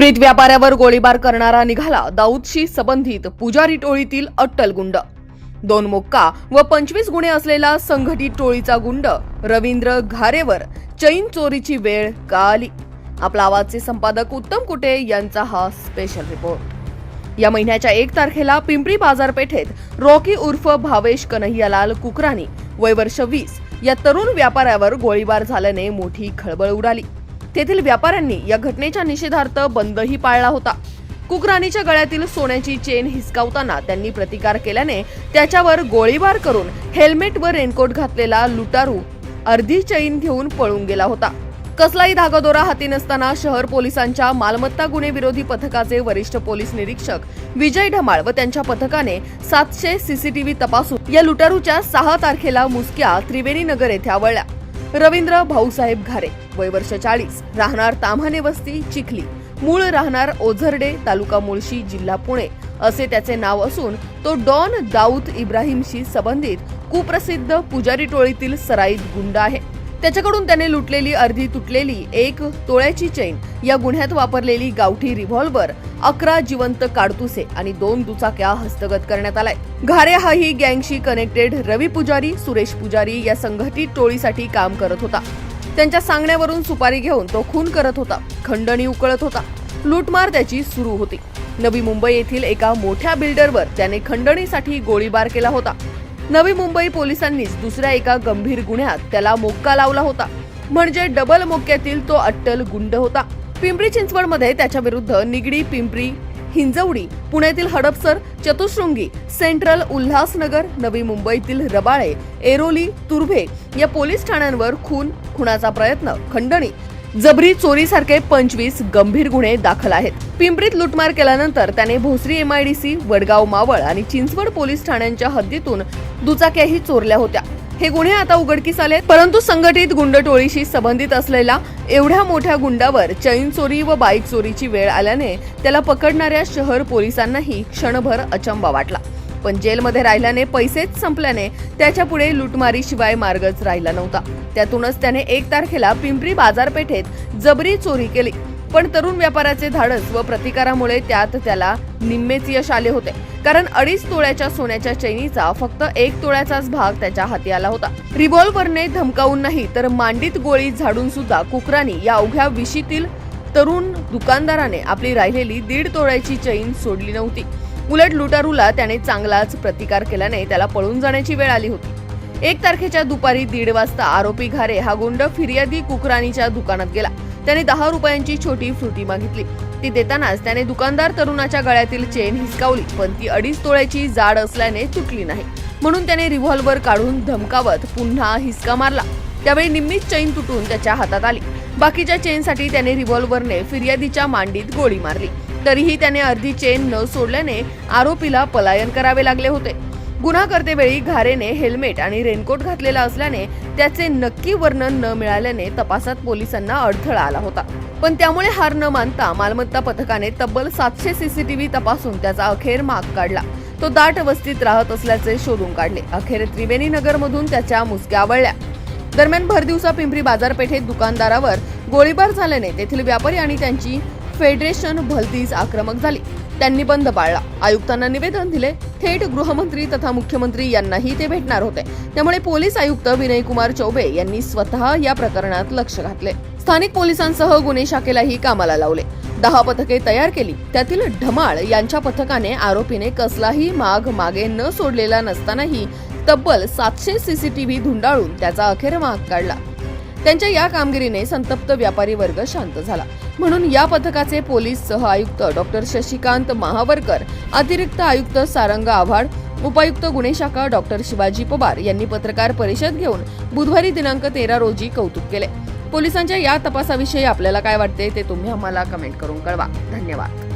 पिंपरीत व्यापाऱ्यावर गोळीबार करणारा निघाला दाऊदशी संबंधित पुजारी टोळीतील अट्टल गुंड. दोन मुक्का व पंचवीस गुन्हे असलेला संघटित टोळीचा गुंड रवींद्र घारेवर चैन चोरीची वेळ का आली? आपला आवाजचे संपादक उत्तम कुटे यांचा हा स्पेशल रिपोर्ट या महिन्याच्या एक तारखेला पिंपरी बाजारपेठेत रॉकी उर्फ भावेश कन्हैयालाल कुकरानी वय वर्ष वीस या तरुण व्यापाऱ्यावर गोळीबार झाल्याने मोठी खळबळ उडाली. तेथील व्यापाऱ्यांनी या घटनेच्या निषेधार्थ बंदही पाळला होता. कुकराणीच्या गळ्यातील सोन्याची चेन हिसकावताना त्यांनी प्रतिकार केल्याने त्याच्यावर गोळीबार करून हेल्मेट व रेनकोट घातलेला लुटारू अर्धी चैन घेऊन पळून गेला होता. कसलाही धागोदोरा हाती नसताना शहर पोलिसांच्या मालमत्ता गुन्हे विरोधी पथकाचे वरिष्ठ पोलीस निरीक्षक विजय ढमाळ व त्यांच्या पथकाने सातशे सीसीटीव्ही तपासून या लुटारूच्या सहा तारखेला मुसक्या त्रिवेणी नगर येथे आवळल्या. रवींद्र भाऊसाहेब घारे. वय वर्ष चाळीस. राहणार ताम्हाणे वस्ती चिखली. मूळ राहणार ओझरडे तालुका मुळशी जिल्हा पुणे. असे त्याचे नाव असून तो डॉन दाऊद इब्राहिमशी संबंधित कुप्रसिद्ध पुजारी टोळीतील सराईत गुंड आहे. त्याच्याकडून त्याने लुटलेली अर्धी तुटलेली एक तोळ्याची चैन या गुन्ह्यात वापरलेली गावठी रिव्हॉल्वर अकरा जिवंत काडतुसे आणि दोन दुचाक्या हस्तगत करण्यात आलाय. घारे हा ही गँगशी कनेक्टेड रवी पुजारी सुरेश पुजारी या संघटित टोळीसाठी काम करत होता. त्यांच्या सांगण्यावरून सुपारी घेऊन तो खून करत होता खंडणी उकळत होता. लूटमार त्याची सुरू होती. नवी मुंबई येथील एका मोठ्या बिल्डरवर त्याने खंडणीसाठी गोळीबार केला होता. नवी मुंबई पोलिसांनीच दुसऱ्या एका गंभीर गुन्ह्यात त्याला मोक्का लावला होता. म्हणजे डबल मोक्यातील तो अट्टल गुंड होता. पिंपरी चिंचवडमध्ये त्याच्या विरुद्ध निगडी पिंपरी हिंजवडी पुण्यातील हडपसर चतुशृंगी सेंट्रल उल्हासनगर नवी मुंबईतील रबाळे एरोली तुर्भे या पोलीस ठाण्यांवर खून खुनाचा प्रयत्न खंडणी जबरी चोरीसारखे पंचवीस गंभीर गुन्हे दाखल आहेत. पिंपरीत लुटमार केल्यानंतर त्याने भोसरी एमआयडीसी वडगाव मावळ आणि चिंचवड पोलीस ठाण्यांच्या हद्दीतून दुचाक्याही चोरल्या होत्या. हे गुन्हे आता उघडकीस आले परंतु संघटित गुंड टोळीशी संबंधित असलेल्या एवढ्या मोठ्या गुंडावर चैन चोरी व बाईक चोरीची वेळ आल्याने त्याला पकडणाऱ्या शहर पोलिसांनाही क्षणभर अचंबा वाटला. पण जेलमध्ये राहिल्याने पैसेच संपल्याने त्याच्या पुढे लुटमारीशिवाय मार्गच राहिला नव्हता. त्यातूनच त्याने एक तारखेला पिंपरी बाजारपेठेत जबरी चोरी केली. पण तरुण व्यापाराचे धाडस व प्रतिकारामुळे त्यात त्याला निम्मेच यश आले होते. कारण अडीच तोळ्याच्या सोन्याच्या चैनीचा फक्त एक तोळ्याचाच भाग त्याच्या हाती आला होता. रिव्हॉल्व्हरने धमकावून नाही तर मांडीत गोळी झाडून सुद्धा कुकरानी या अवघ्या विशीतील तरुण दुकानदाराने आपली राहिलेली दीड तोळ्याची चैन सोडली नव्हती. उलट लुटारूला त्याने चांगलाच प्रतिकार केल्याने त्याला पळून जाण्याची वेळ आली होती. एक तारखेच्या दुपारी दीड वाजता आरोपी घारे हा गुंड फिर्यादी कुकरानीच्या दुकानात गेला. त्याने दहा रुपयांची छोटी फ्रुटी मागितली. ती देतानाच त्याने दुकानदार तरुणाच्या गळ्यातील चेन हिसकावली पण ती अडीच तोळ्याची जाड असल्याने तुटली नाही. म्हणून त्याने रिव्हॉल्वर काढून धमकावत पुन्हा हिसका मारला. त्यावेळी निम्मीच चैन तुटून त्याच्या हातात आली. बाकीच्या चेनसाठी त्याने रिव्हॉल्वरने फिर्यादीच्या मांडीत गोळी मारली. तरीही त्याने अर्धी चेन न सोडल्याने आरोपीला पलायन करावे लागले होते. गुन्हा करतेवेळी घारेने हेल्मेट आणि रेनकोट घातलेला असल्याने त्याचे नक्की वर्णन न मिळाल्याने तपासात पोलिसांना अडथळा आला होता. पण त्यामुळे हार न मानता मालमत्ता पथकाने तब्बल सातशे सीसीटीव्ही तपासून त्याचा अखेर माग काढला. तो दाट वस्तीत राहत असल्याचे शोधून काढले. अखेर त्रिवेणी नगर मधून त्याच्या मुसक्या वळल्या. दरम्यान भरदिवसा पिंपरी बाजारपेठेत दुकानदारावर गोळीबार झाल्याने तेथील व्यापारी आणि त्यांची फेडरेशन भलतीच आक्रमक झाली. त्यांनी बंद पाळला. आयुक्तांना निवेदन दिले थेट गृहमंत्री तथा मुख्यमंत्री यांनाही ते भेटणार होते. त्यामुळे पोलीस आयुक्त विनय कुमार चौबे यांनी स्वतः या प्रकरणात लक्ष घातले. स्थानिक पोलिसांसह गुन्हे शाखेलाही कामाला लावले. दहा पथके तयार केली. त्यातील ढमाळ यांच्या पथकाने आरोपीने कसलाही माग मागे न सोडलेला नसतानाही तब्बल सातशे सीसीटीव्ही धुंडाळून त्याचा अखेर माग काढला. त्यांच्या या कामगिरीने संतप्त व्यापारी वर्ग शांत झाला. म्हणून या पथकाचे पोलीस सह आयुक्त डॉक्टर शशिकांत महावरकर अतिरिक्त आयुक्त सारंग आव्हाड उपायुक्त गुन्हे शाखा डॉक्टर शिवाजी पवार यांनी पत्रकार परिषद घेऊन बुधवारी दिनांक तेरा रोजी कौतुक केले. पोलिसांच्या या तपासाविषयी आपल्याला काय वाटते ते तुम्ही आम्हाला कमेंट करून कळवा. धन्यवाद.